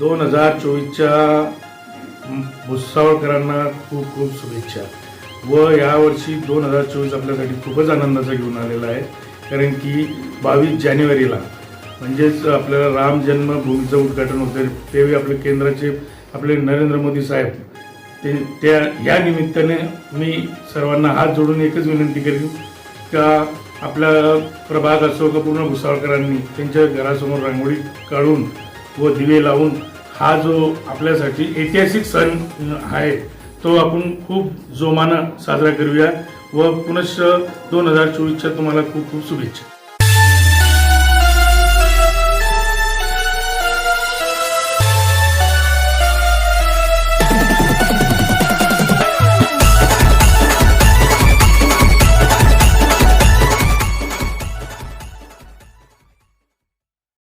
दोन हजार चोवीसच्या भुसावळकरांना खूप खूप शुभेच्छा. व यावर्षी दोन हजार चोवीस आपल्यासाठी खूपच आनंदाचा घेऊन आलेला आहे. कारण की बावीस जानेवारीला म्हणजेच आपल्याला राम जन्मभूमीचं उद्घाटन होतं. त्यावेळी आपले केंद्राचे आपले नरेंद्र मोदी साहेब ते त्या या निमित्ताने मी सर्वांना हात जोडून एकच विनंती करेन का आपला प्रभाग असो का पूर्ण भुसावळकरांनी त्यांच्या घरासमोर रांगोळी काढून व दिवे लावून हा जो आपल्यासाठी ऐतिहासिक सण आहे तो आपण खूप जोमानं साजरा करूया. व पुनश्च दोन हजार चोवीसच्या तुम्हाला खूप खूप शुभेच्छा.